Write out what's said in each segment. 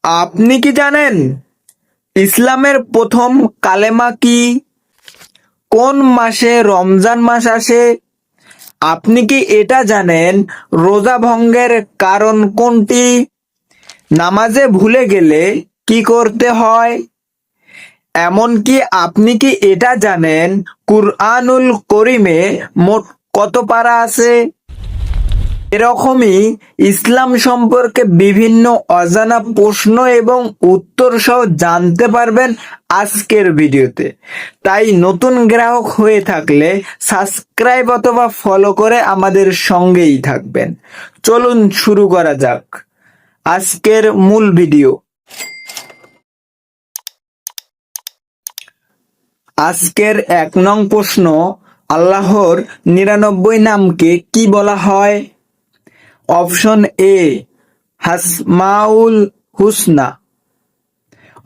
আপনি কি জানেন ইসলামের প্রথম কালেমা কি? কোন মাসে রমজান মাস আসে? আপনি কি এটা জানেন রোজা ভঙ্গের কারণ কোনটি? নামাজে ভুলে গেলে কি করতে হয়? এমনকি আপনি কি এটা জানেন কুরআনুল করিমে মোট কত পারা আছে? এরকমই ইসলাম সম্পর্কে বিভিন্ন অজানা প্রশ্ন এবং উত্তর সহ জানতে পারবেন আজকের ভিডিওতে। তাই নতুন গ্রাহক হয়ে থাকলে সাবস্ক্রাইব অথবা ফলো করে আমাদের সঙ্গেই থাকবেন। চলুন শুরু করা যাক। আজকের মূল ভিডিও। আজকের এক নং প্রশ্ন, আল্লাহর নিরানব্বই নামকে কি বলা হয়? অপশন এ হাসমাউল হুসনা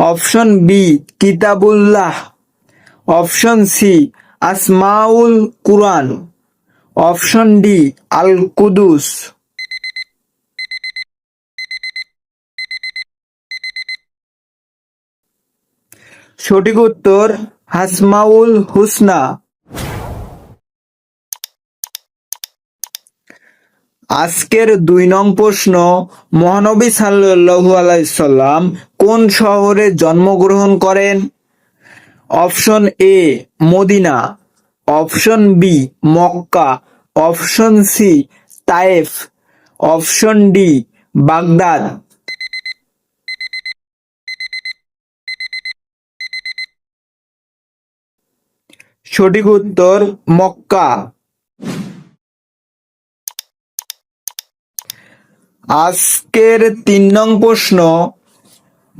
অপশন বি কিতাবুল্লাহ অপশন সি আসমাউল কুরআন অপশন ডি আল কুদুস সঠিক উত্তর হাসমাউল হুসনা আজকের দুই নং প্রশ্ন, মহানবী সাল্লাল্লাহু আলাইহি সাল্লাম কোন শহরে জন্মগ্রহণ করেন? Option A, Medina. Option B, Mecca. Option C, Taif. Option D, Baghdad. সঠিক উত্তর, মক্কা। আজকের তিন নং প্রশ্ন,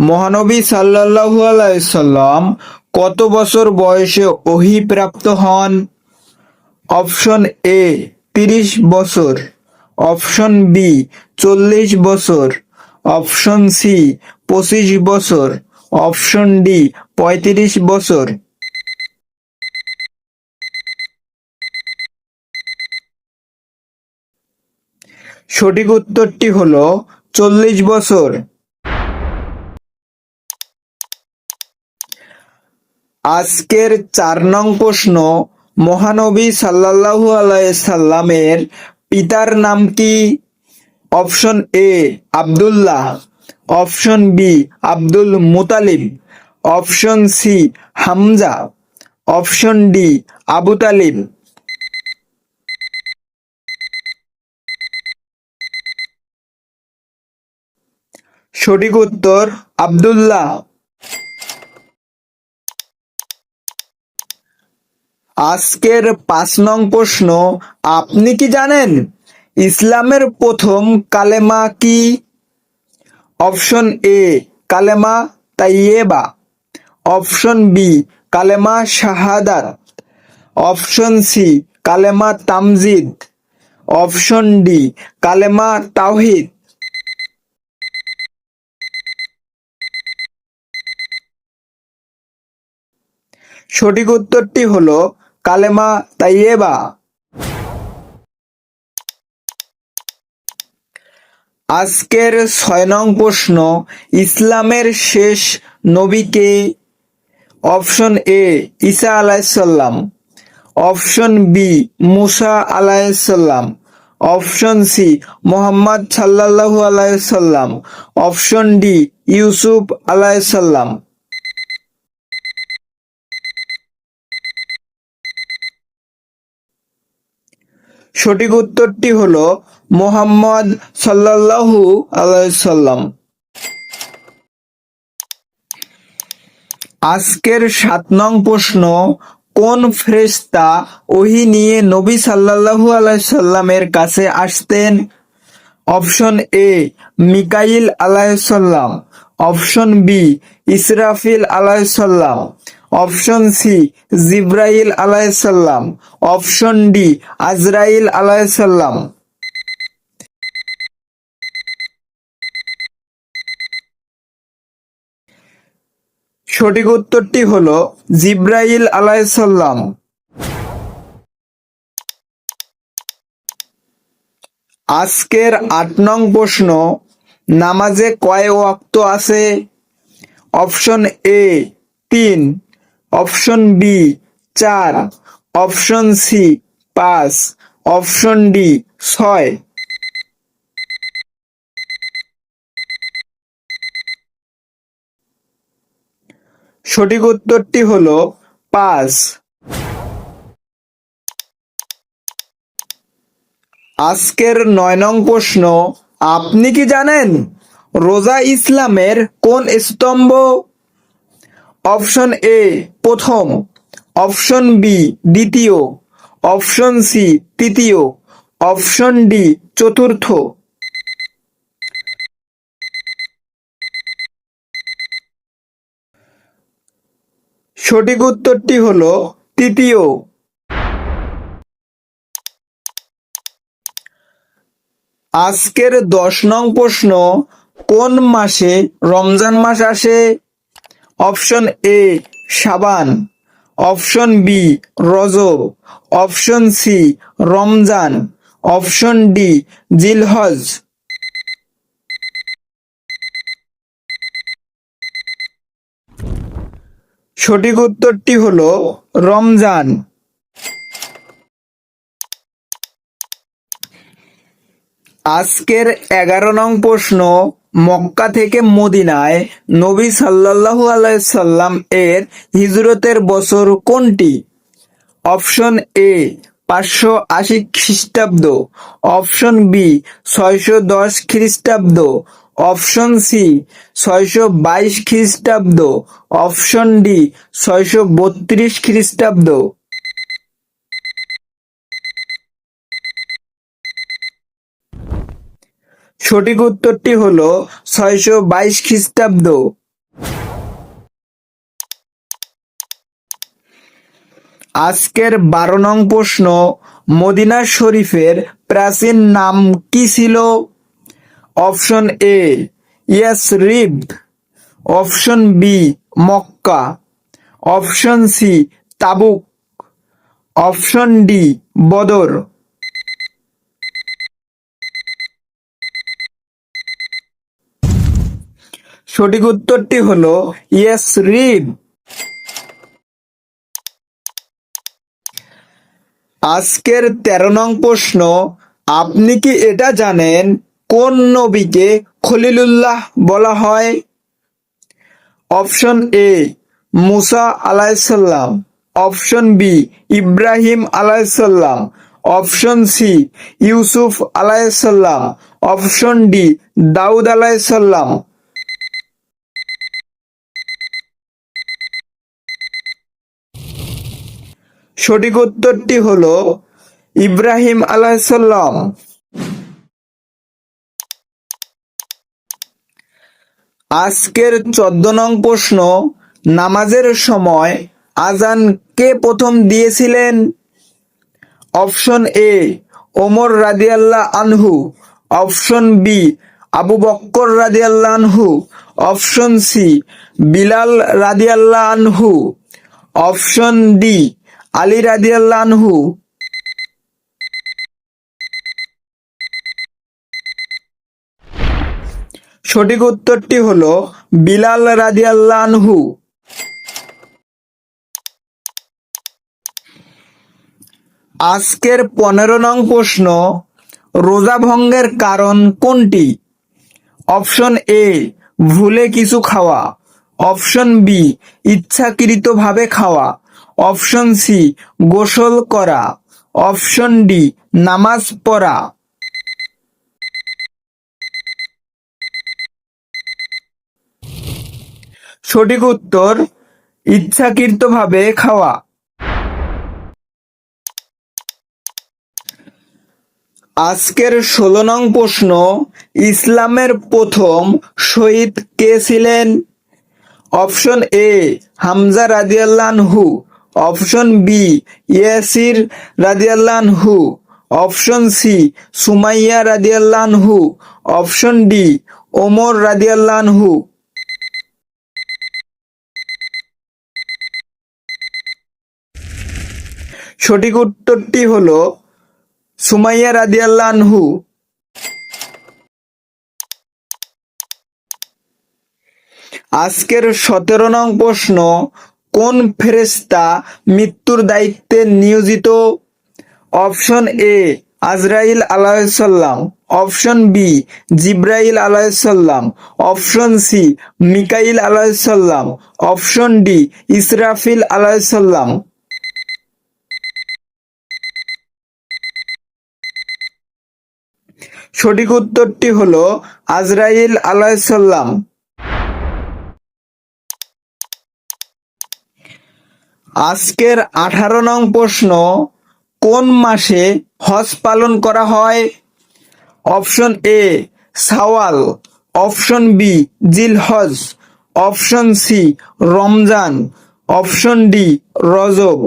মহানবী সাল্লাল্লাহু আলাইহি সাল্লাম কত বছর বয়সে ওহী প্রাপ্ত হন? অপশন এ তিরিশ বছর। অপশন বি চল্লিশ বছর। অপশন সি পঁচিশ বছর। অপশন ডি পঁয়ত্রিশ বছর। সঠিক উত্তরটি হলো চল্লিশ বছর। আজকের চার নং প্রশ্ন, মহানবী সাল্লাল্লাহু আলাইসাল্লামের পিতার নাম কি? Option A, Abdullah. Option B, Abdul Muttalib. Option C, Hamza. Option D, Abu Talib. সঠিক উত্তর আব্দুল্লাহ। আজকের পাঁচ নং প্রশ্ন, আপনি কি জানেন ইসলামের প্রথম কালেমা কি? অপশন এ, কালেমা তাইয়েবা। অপশন বি, কালেমা শাহাদাত। অপশন সি, কালেমা তামজিদ। অপশন ডি, কালেমা তাওহিদ। সঠিক উত্তরটি হলো কালেমা তাইয়েবা। আজকের ছয় নং প্রশ্ন, ইসলামের শেষ নবীকে অপশন এ, ঈসা আলাইসাল্লাম অপশন বি, মুসা আলাইসাল্লাম অপশন সি, মোহাম্মদ সাল্লাল্লাহু আলাইসাল্লাম অপশন ডি, ইউসুফ আলাইসাল্লাম সঠিক উত্তরটি হলো মোহাম্মদ সাল্লাল্লাহু আলাইসাল্লাম আজকের সাত নং প্রশ্ন, কোন ফেরেশতা ওহি নিয়ে নবী সাল্লাল্লাহু আলাইসাল্লামের কাছে আসতেন? অপশন এ, মিকাইল আলাইসাল্লাম অপশন বি, ইসরাফিল আলাইসাল্লাম অপশন সি, জিব্রাইল আলাইসাল্লাম অপশন ডি, আজরাইল আলাইসাল্লাম সঠিক উত্তরটি হলো জিব্রাইল আলাইসাল্লাম আজকের আট নং প্রশ্ন, নামাজে কয় ওয়াক্ত আছে? অপশন এ, তিন। অপশন বি চার। অপশন সি পাঁচ। অপশন ডি ছয়। সঠিক উত্তরটি হল পাঁচ। আজকের নয় নং প্রশ্ন, আপনি কি জানেন? রোজা ইসলামের কোন স্তম্ভ অপশন এ প্রথম, অপশন বি দ্বিতীয়, অপশন সি তৃতীয়, অপশন ডি চতুর্থ। সঠিক উত্তরটি হলো তৃতীয়। আজকের দশ নং প্রশ্ন, কোন মাসে রমজান মাস আসে? অপশন এ, সাবান। অপশন বি, রজব। অপশন সি, রমজান। অপশন ডি, জিলহজ। সঠিক উত্তরটি হলো রমজান। আজকের এগারো নং প্রশ্ন মক্কা থেকে মদিনায় নবী সাল্লাল্লাহু আলাইসাল্লাম এর হিজরতের বছর কোনটি? অপশন এ, পাঁচশো আশি খ্রিস্টাব্দ। অপশন বি, ছয়শো দশ খ্রিস্টাব্দ। অপশন সি, ছয়শো বাইশ খ্রিস্টাব্দ। অপশন ডি, ছয়শো বত্রিশ খ্রিস্টাব্দ। সঠিক উত্তরটি হলো ছয়শো বাইশ খ্রিস্টাব্দ। আজকের বারো নং প্রশ্ন, মদিনা শরীফের প্রাচীন নাম কি ছিল? Option A Yathrib option B, Mecca. Option C, Tabuk. Option D, Badr. সঠিক উত্তরটি হলো ইয়াসরিব আজকের তেরো নং প্রশ্ন, আপনি কি এটা জানেন কোন নবীকে খলিলুল্লাহ বলা হয়? অপশন এ মুসা আলাইসাল্লাম অপশন বি ইব্রাহিম আলাইসাল্লাম অপশন সি ইউসুফ আলাইসাল্লাম অপশন ডি দাউদ আলাইসাল্লাম সঠিক উত্তরটি হলো ইব্রাহিম আলাইসাল্লাম আজকের চোদ্দ নং প্রশ্ন, নামাজের সময় আজান কে প্রথম দিয়েছিলেন? অপশন এ, ওমর রাদিয়াল্লাহ আনহু। অপশন বি, আবু বক্কর রাদিয়াল্লাহ আনহু। অপশন সি, বিলাল রাদিয়াল্লাহ আনহু। অপশন ডি আলী রাদিয়াল্লাহ সঠিক উত্তরটি হলো বিলাল রাদিয়াল্লাহ আজকের পনেরো নং প্রশ্ন, রোজা ভঙ্গের কারণ কোনটি? অপশন এ, ভুলে কিছু খাওয়া। অপশন বি, ইচ্ছাকৃতভাবে খাওয়া। অপশন সি, গোসল করা। অপশন ডি, নামাজ পড়া। সঠিক উত্তর, ইচ্ছাকৃতভাবে খাওয়া। আজকের ষোলো নং প্রশ্ন, ইসলামের প্রথম শহীদ কে ছিলেন? অপশন এ, হামজা রাদিয়াল্লাহু অপশন বি, ইয়াসির রাদিয়াল্লাহু। অপশন সি, সুমাইয়া রাদিয়াল্লাহু। অপশন ডি, ওমর রাদিয়াল্লাহু। সঠিক উত্তরটি হল সুমাইয়া রাদিয়াল্লাহু। আজকের সতেরো নং প্রশ্ন কোন ফেরেশতা মৃত্যুর দায়িত্বে নিয়োজিত? অপশন এ, আজরাইল আলাইসাল্লাম অপশন বি, জিব্রাইল আলাইসাল্লাম অপশন সি, মিকাইল আলাইসাল্লাম অপশন ডি, ইসরাফিল আলাইসাল্লাম সঠিক উত্তরটি হলো আজরাইল আলাইসাল্লাম আজকের আঠারো নং প্রশ্ন, কোন মাসে হজ পালন করা হয়? অপশন এ, সাওয়াল। অপশন বি জিল হজ অপশন সি, রমজান। অপশন ডি, রজব।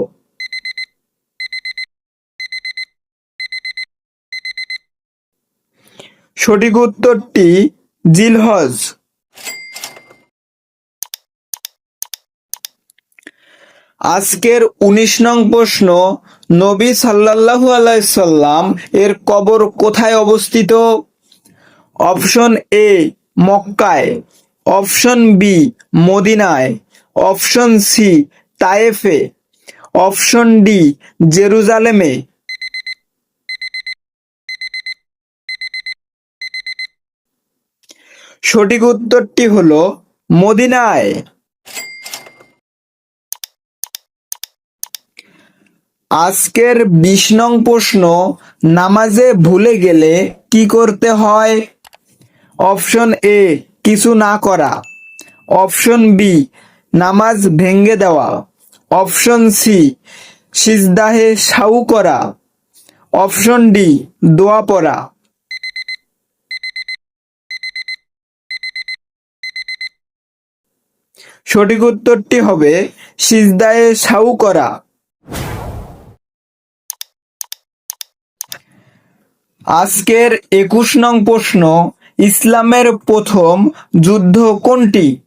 সঠিক উত্তরটি জিলহজ। আজকের উনিশ নং প্রশ্ন, নবী সাল্লাল্লাহু আলাইসাল্লাম এর কবর কোথায় অবস্থিত? অপশন এ, মক্কায়। অপশন বি, মদিনায়। অপশন সি, তায়েফে। অপশন ডি, জেরুজালেমে। সঠিক উত্তরটি হলো মদিনায়। আজকের বিশ নং প্রশ্ন, নামাজে ভুলে গেলে কি করতে হয়? অপশন এ, কিছু না করা। অপশন বি, নামাজ ভেঙ্গে দেওয়া। অপশন সি, সিজদাহে সাউ করা। অপশন ডি, দোয়া পড়া। সঠিক উত্তরটি হবে সিজদায়ে সাউ করা। আজকের একুশ নং প্রশ্ন, ইসলামের প্রথম যুদ্ধ কোনটি?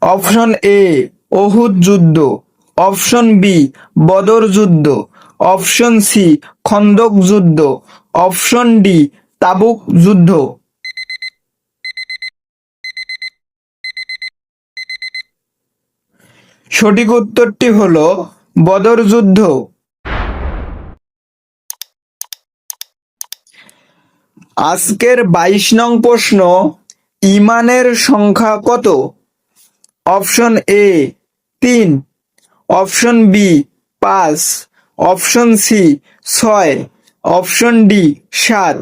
অপশন এ অহুদ যুদ্ধ। অপশন বি, বদর যুদ্ধ। অপশন সি, খন্দক যুদ্ধ। অপশন ডি, তাবুক যুদ্ধ। সঠিক উত্তরটি হলো, বদর যুদ্ধ। আজকের বাইশ নং প্রশ্ন, ইমানের সংখ্যা কত? অপশন এ তিন, অপশন বি পাঁচ, অপশন সি ছয়, অপশন ডি সাত।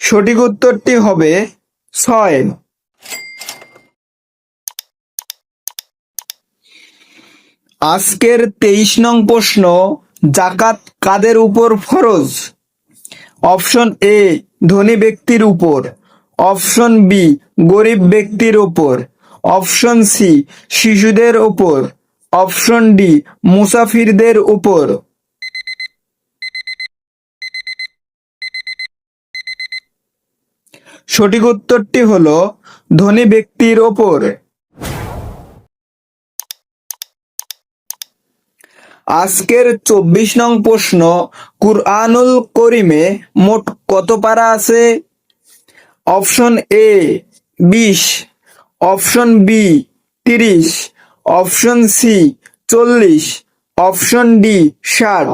সঠিক উত্তরটি হবে ছয়। আজকের তেইশ নং প্রশ্ন, জাকাত কাদের উপর ফরজ? অপশন এ, ধনী ব্যক্তির উপর। অপশন বি, গরিব ব্যক্তির উপর। অপশন সি, শিশুদের উপর। অপশন ডি, মুসাফিরদের উপর। সঠিক উত্তরটি হলো, ধনী ব্যক্তির ওপর আজকের চব্বিশ নং প্রশ্ন, কুরআনুল করিমে মোট কত পারা আছে? অপশন এ বিশ, অপশন বি তিরিশ, অপশন সি চল্লিশ, অপশন ডি ষাট।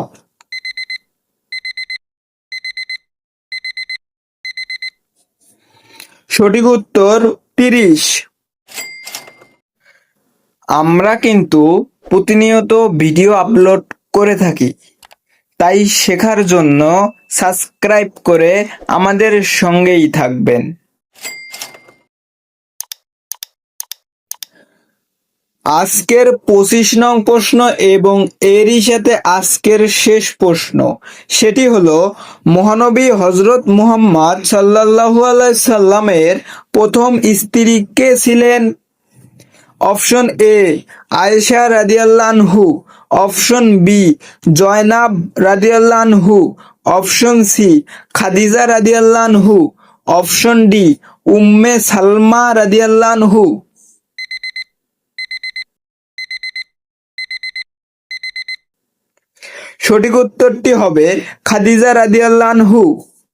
সঠিক উত্তর তিরিশ। আমরা কিন্তু প্রতিনিয়ত ভিডিও আপলোড করে থাকি। তাই শেখার জন্য সাবস্ক্রাইব করে আমাদের সঙ্গেই থাকবেন। আজকের পঁচিশ নং প্রশ্ন এবং এরই সাথে আজকের শেষ প্রশ্ন। সেটি হলো, মহানবী হজরত মুহাম্মদ আলাই সাল্লামের প্রথম স্ত্রী কে ছিলেন? অপশন এ, আয়েশা রাদিয়াল্লাহু অপশন বি, জয়নাব রাদিয়াল্লাহু অপশন সি, খাদিজা রাদিয়াল্লাহু অপশন ডি, উম্মে সালমা রাদিয়াল্লাহু সঠিক উত্তরটি হবে খাদিজা রাদিয়াল্লাহু